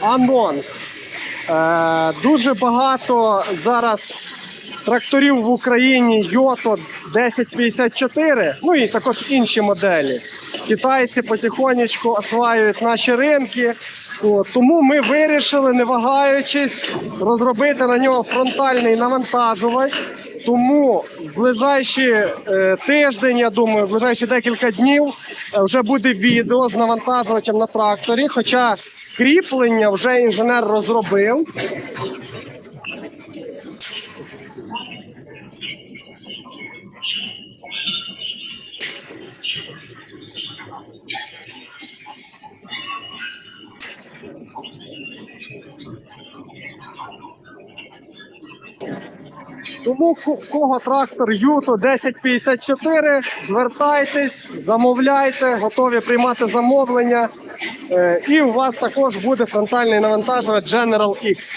анонс. Е, дуже багато зараз тракторів в Україні Йото 1054, ну і також інші моделі. Китайці потихонечку осваюють наші ринки. От, тому ми вирішили, не вагаючись, розробити на нього фронтальний навантажувач. Тому в ближайші е, тиждень, я думаю, в ближайші декілька днів е, вже буде відео з навантажувачем на тракторі. Хоча кріплення вже інженер розробив. Тому в кого трактор Юто 1054, звертайтесь, замовляйте, готові приймати замовлення. Е, і у вас також буде фронтальний навантажувач General X.